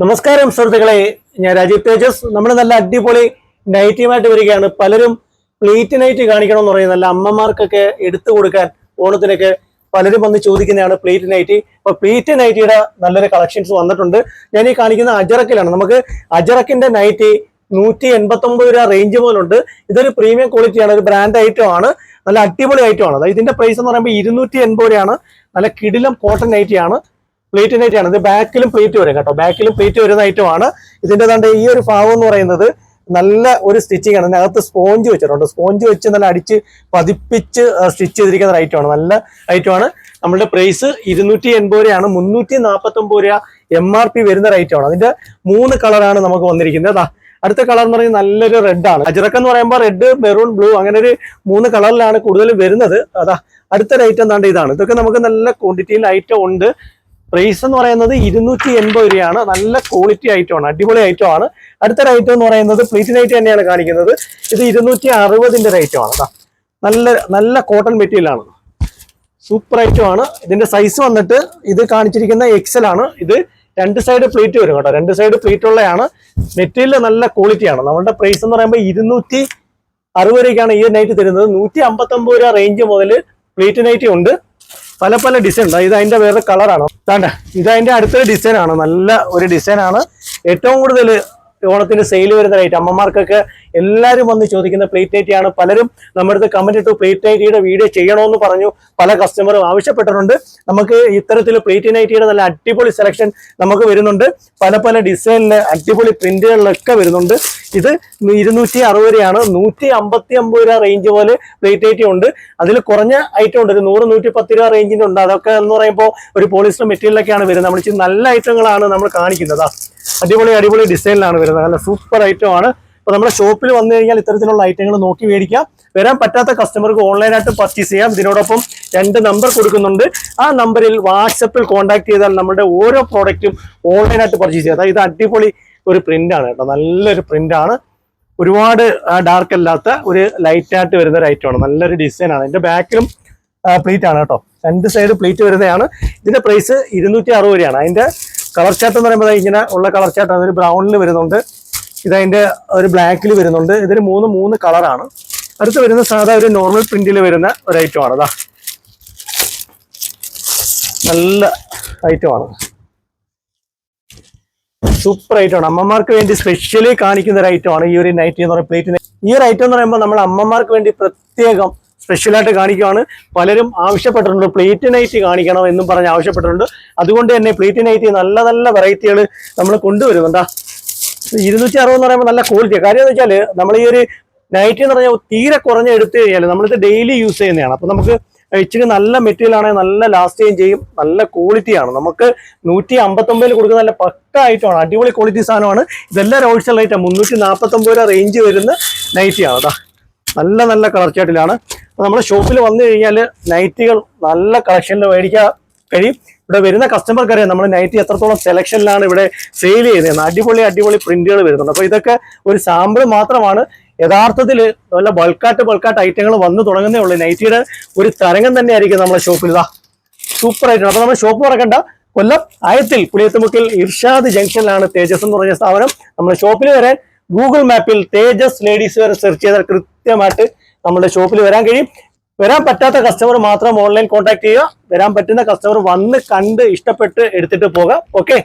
നമസ്കാരം സുഹൃത്തുക്കളെ. ഞാൻ രാജീവ് തേജസ്. നമ്മൾ നല്ല അടിപൊളി നൈറ്റിയുമായിട്ട് വരികയാണ്. പലരും പ്ലേറ്റ് നൈറ്റ് കാണിക്കണം എന്ന് പറയുന്നത് നല്ല അമ്മമാർക്കൊക്കെ എടുത്തു കൊടുക്കാൻ ഓണത്തിനൊക്കെ പലരും വന്ന് ചോദിക്കുന്നതാണ് പ്ലേറ്റ് നൈറ്റി അപ്പൊ പ്ലേറ്റ് നൈറ്റിയുടെ നല്ലൊരു കളക്ഷൻസ് വന്നിട്ടുണ്ട്. ഞാൻ ഈ കാണിക്കുന്ന അജറക്കിലാണ്. നമുക്ക് അജറക്കിന്റെ നൈറ്റി നൂറ്റി എൺപത്തൊമ്പത് രൂപ റേഞ്ച് മുതലുണ്ട്. ഇതൊരു പ്രീമിയം ക്വാളിറ്റിയാണ് ഒരു ബ്രാൻഡ് ഐറ്റം ആണ്. നല്ല അടിപൊളി ഐറ്റം ആണ്. അതായത് ഇതിന്റെ പ്രൈസ് എന്ന് പറയുമ്പോൾ ഇരുന്നൂറ്റി എൺപത് രൂപയാണ്. നല്ല കിടിലം കോട്ടൺ നൈറ്റി ആണ്. പ്ലേറ്റ് നൈറ്റ് ആണ്. ഇത് ബാക്കിലും പ്ലേറ്റ് വരും കേട്ടോ. ബാക്കിലും പ്ലേറ്റ് വരുന്ന ഐറ്റം ആണ്. ഇതിന്റെ തന്റെ ഈ ഒരു ഭാഗം എന്ന് പറയുന്നത് നല്ല ഒരു സ്റ്റിച്ചിങ് ആണ്. അതിനകത്ത് സ്പോഞ്ച് വെച്ചിട്ടുണ്ട്. സ്പോഞ്ച് വെച്ച് നല്ല അടിച്ച് പതിപ്പിച്ച് സ്റ്റിച്ച് ചെയ്തിരിക്കുന്ന ഒരു ഐറ്റം ആണ്. നല്ല ഐറ്റമാണ് ആണ്. നമ്മളുടെ പ്രൈസ് ഇരുന്നൂറ്റി എൺപത് രൂപയാണ്. മുന്നൂറ്റി നാൽപ്പത്തി ഒമ്പത് രൂപ എം ആർ പി വരുന്ന ആണ്. അതിന്റെ മൂന്ന് കളറാണ് നമുക്ക് വന്നിരിക്കുന്നത്. അടുത്ത കളർ എന്ന് പറയുന്നത് നല്ലൊരു റെഡ് ആണ്. അജറക്ക് എന്ന് പറയുമ്പോൾ റെഡ് മെറൂൺ ബ്ലൂ അങ്ങനെ ഒരു മൂന്ന് കളറിലാണ് കൂടുതലും വരുന്നത്. അതാ അടുത്തൊരു ഐറ്റം എന്താണ്ട് ഇതാണ്. ഇതൊക്കെ നമുക്ക് നല്ല ക്വാണ്ടിറ്റിയിൽ ഐറ്റം ഉണ്ട്. പ്രൈസ് എന്ന് പറയുന്നത് ഇരുന്നൂറ്റി എൺപത് രൂപയാണ്. നല്ല ക്വാളിറ്റി ഐറ്റമാണ് അടിപൊളി ഐറ്റം ആണ്. അടുത്തൊരു ഐറ്റം എന്ന് പറയുന്നത് പ്ലീറ്റിൻ ഐറ്റം തന്നെയാണ് കാണിക്കുന്നത്. ഇത് ഇരുന്നൂറ്റി അറുപതിന്റെ ഒരു ഐറ്റം ആണ് നല്ല നല്ല കോട്ടൺ മെറ്റീരിയൽ ആണ്. സൂപ്പർ ഐറ്റം ആണ്. ഇതിന്റെ സൈസ് വന്നിട്ട് ഇത് കാണിച്ചിരിക്കുന്ന എക്സൽ ആണ്. ഇത് രണ്ട് സൈഡ് പ്ലേറ്റ് വരും കേട്ടോ രണ്ട് സൈഡ് പ്ലേറ്റ് ഉള്ളതാണ് മെറ്റീരിയൽ നല്ല ക്വാളിറ്റിയാണ് നമ്മുടെ പ്രൈസ് എന്ന് പറയുമ്പോൾ ഇരുന്നൂറ്റി അറുപത് രൂപയ്ക്കാണ് ഈ നൈറ്റ് തരുന്നത്. നൂറ്റി അമ്പത്തി ഒമ്പത് രൂപ റേഞ്ച് മുതൽ പ്ലേറ്റ് നൈറ്റി ഉണ്ട്. പല പല ഡിസൈൻ ഉണ്ട്. ഇത് അതിന്റെ വേറെ കളറാണ് താണ്ട ഇത് അതിന്റെ അടുത്തൊരു ഡിസൈൻ ആണ്? നല്ല ഒരു ഡിസൈൻ ആണ്. ഏറ്റവും കൂടുതൽ ഓണത്തിന് സെയിൽ വരുന്ന റേറ്റ് അമ്മമാർക്കൊക്കെ എല്ലാവരും വന്ന് ചോദിക്കുന്ന പ്ലേറ്റ് ഐറ്റിയാണ് പലരും നമ്മുടെ അടുത്ത് കമന്റ് ഇട്ടു പ്ലേറ്റ് നൈറ്റിയുടെ വീഡിയോ ചെയ്യണമെന്ന് പറഞ്ഞു. പല കസ്റ്റമറും ആവശ്യപ്പെട്ടിട്ടുണ്ട്. നമുക്ക് ഇത്തരത്തിൽ പ്ലേറ്റ് നൈറ്റിയുടെ നല്ല അടിപൊളി സെലക്ഷൻ നമുക്ക് വരുന്നുണ്ട്. പല പല ഡിസൈനിൽ അടിപൊളി പ്രിന്റുകളിലൊക്കെ വരുന്നുണ്ട്. ഇത് ഇരുന്നൂറ്റി അറുപത് രൂപയാണ്. നൂറ്റി അമ്പത്തി അമ്പത് രൂപ റേഞ്ച് പോലെ പ്ലേറ്റ് നൈറ്റി ഉണ്ട്. അതിൽ കുറഞ്ഞ ഐറ്റം ഉണ്ട്. ഒരു നൂറ് നൂറ്റി പത്ത് രൂപ റേഞ്ചിന്റെ ഉണ്ട്. അതൊക്കെ എന്ന് പറയുമ്പോൾ ഒരു പോളിസ്റ്റർ മെറ്റീരിയലൊക്കെയാണ് വരുന്നത്. നമ്മൾ നല്ല ഐറ്റങ്ങളാണ് നമ്മൾ കാണിക്കുന്നത്. അടിപൊളി അടിപൊളി ഡിസൈനിലാണ് വരുന്നത്. നല്ല സൂപ്പർ ഐറ്റം ആണ്. അപ്പൊ നമ്മുടെ ഷോപ്പിൽ വന്നു കഴിഞ്ഞാൽ ഇത്തരത്തിലുള്ള ഐറ്റങ്ങൾ നോക്കി മേടിക്കാം. വരാൻ പറ്റാത്ത കസ്റ്റമർക്ക് ഓൺലൈനായിട്ട് പർച്ചേസ് ചെയ്യാം. ഇതിനോടൊപ്പം രണ്ട് നമ്പർ കൊടുക്കുന്നുണ്ട്. ആ നമ്പറിൽ വാട്സപ്പിൽ കോൺടാക്ട് ചെയ്താൽ നമ്മുടെ ഓരോ പ്രോഡക്റ്റും ഓൺലൈനായിട്ട് പർച്ചേസ് ചെയ്യാം. അതായത് അടിപൊളി ഒരു പ്രിന്റ് ആണ് കേട്ടോ. നല്ലൊരു പ്രിന്റ് ആണ്. ഒരുപാട് ഡാർക്ക് അല്ലാത്ത ഒരു ലൈറ്റ് ആയിട്ട് വരുന്ന ഒരു ഐറ്റം ആണ്. നല്ലൊരു ഡിസൈനാണ് ഇതിന്റെ ബാക്കിലും പ്ലേറ്റ് ആണ് കേട്ടോ. രണ്ട് സൈഡ് പ്ലേറ്റ് വരുന്നതാണ്. ഇതിന്റെ പ്രൈസ് ഇരുന്നൂറ്റി അറുപത് രൂപയാണ്. അതിന്റെ കളർ ചാർട്ട് എന്ന് പറയുമ്പോൾ ഇങ്ങനെ ഉള്ള കളർ ചാർട്ട് അതൊരു ബ്രൗണിൽ വരുന്നുണ്ട്. ഇതതിന്റെ ഒരു ബ്ലാക്കിൽ വരുന്നുണ്ട്. ഇതിന് മൂന്ന് മൂന്ന് കളറാണ് അടുത്ത് വരുന്ന സാധാ ഒരു നോർമൽ പ്രിന്റിൽ വരുന്ന ഒരു ഐറ്റം ആണ്. അതാ നല്ല ഐറ്റം ആണ്. സൂപ്പർ ഐറ്റം ആണ്. അമ്മമാർക്ക് വേണ്ടി സ്പെഷ്യലി കാണിക്കുന്ന ഒരു ഐറ്റം ആണ് ഈ ഒരു നൈറ്റി എന്ന് പറയുന്ന പ്ലേറ്റ് ഈ ഒരു ഐറ്റം എന്ന് പറയുമ്പോൾ നമ്മൾ അമ്മമാർക്ക് വേണ്ടി പ്രത്യേകം സ്പെഷ്യലായിട്ട് കാണിക്കുകയാണ് പലരും ആവശ്യപ്പെട്ടിട്ടുണ്ട്. പ്ലേറ്റ് നൈറ്റ് കാണിക്കണം എന്നും പറഞ്ഞ് ആവശ്യപ്പെട്ടിട്ടുണ്ട്. അതുകൊണ്ട് തന്നെ പ്ലേറ്റ് നൈറ്റ് നല്ല നല്ല വെറൈറ്റികൾ നമ്മൾ കൊണ്ടുവരുന്നുണ്ടാ. ഇരുന്നൂറ്റി അറുപത് എന്ന് പറയുമ്പോൾ നല്ല ക്വാളിറ്റി കാര്യം എന്ന് വെച്ചാൽ നമ്മൾ ഈ ഒരു നൈറ്റ് എന്ന് പറഞ്ഞാൽ തീരെ കുറഞ്ഞ എടുത്തു കഴിഞ്ഞാൽ നമ്മളിത് ഡെയിലി യൂസ് ചെയ്യുന്നതാണ്. അപ്പൊ നമുക്ക് ഇച്ചിരി നല്ല മെറ്റീരിയൽ ആണെങ്കിൽ നല്ല ലാസ്റ്റ് ചെയ്യും ചെയ്യും. നല്ല ക്വാളിറ്റിയാണ് നമുക്ക് നൂറ്റി അമ്പത്തൊമ്പതിൽ കൊടുക്കുന്ന നല്ല പക്ക ഐറ്റമാണ് അടിപൊളി ക്വാളിറ്റി സാധനമാണ്. ഇതെല്ലാം ഹോൾസെയിൽ ഐറ്റം മുന്നൂറ്റി നാൽപ്പത്തൊമ്പത് രൂപ റേഞ്ച് വരുന്ന നൈറ്റിയാണ് അതാ നല്ല നല്ല കളർ ചാട്ടിലാണ്. നമ്മുടെ ഷോപ്പിൽ വന്നു കഴിഞ്ഞാൽ നൈറ്റികൾ നല്ല കളക്ഷനിൽ മേടിക്കാൻ കഴിയും. ഇവിടെ വരുന്ന കസ്റ്റമർക്ക് അറിയാം നമ്മൾ നൈറ്റി എത്രത്തോളം സെലക്ഷനിലാണ് ഇവിടെ സെയിൽ ചെയ്യുന്നത് അടിപൊളി അടിപൊളി പ്രിന്റുകൾ വരുന്നുണ്ട്. അപ്പൊ ഇതൊക്കെ ഒരു സാമ്പിൾ മാത്രമാണ്. യഥാർത്ഥത്തിൽ നല്ല ബൾക്കാട്ട് ബൾക്കാട്ട് ഐറ്റങ്ങൾ വന്നു തുടങ്ങുന്നേ ഉള്ളൂ. നൈറ്റിയുടെ ഒരു തരംഗം തന്നെ ആയിരിക്കും നമ്മുടെ ഷോപ്പിൽ ഇതാ. സൂപ്പർ ആയിട്ടുണ്ട്. അപ്പൊ നമ്മുടെ ഷോപ്പ് മറക്കണ്ട കൊല്ലം ആയത്തിൽ പുളിയത്തുമുക്കിൽ ഇർഷാദ് ജംഗ്ഷനിലാണ് തേജസ് എന്ന് പറഞ്ഞ സ്ഥാപനം. നമ്മുടെ ഷോപ്പിൽ വരാൻ ഗൂഗിൾ മാപ്പിൽ തേജസ് ലേഡീസ് വരെ സെർച്ച് ചെയ്താൽ കൃത്യമായിട്ട് നമ്മുടെ ഷോപ്പിൽ വരാൻ കഴിയും. വരാൻ പറ്റാത്ത കസ്റ്റമർ മാത്രം ഓൺലൈൻ കോൺടാക്ട് ചെയ്യുക. വരാൻ പറ്റുന്ന കസ്റ്റമർ വന്ന് കണ്ട് ഇഷ്ടപ്പെട്ട് എടുത്തിട്ട് പോകാം. ഓക്കെ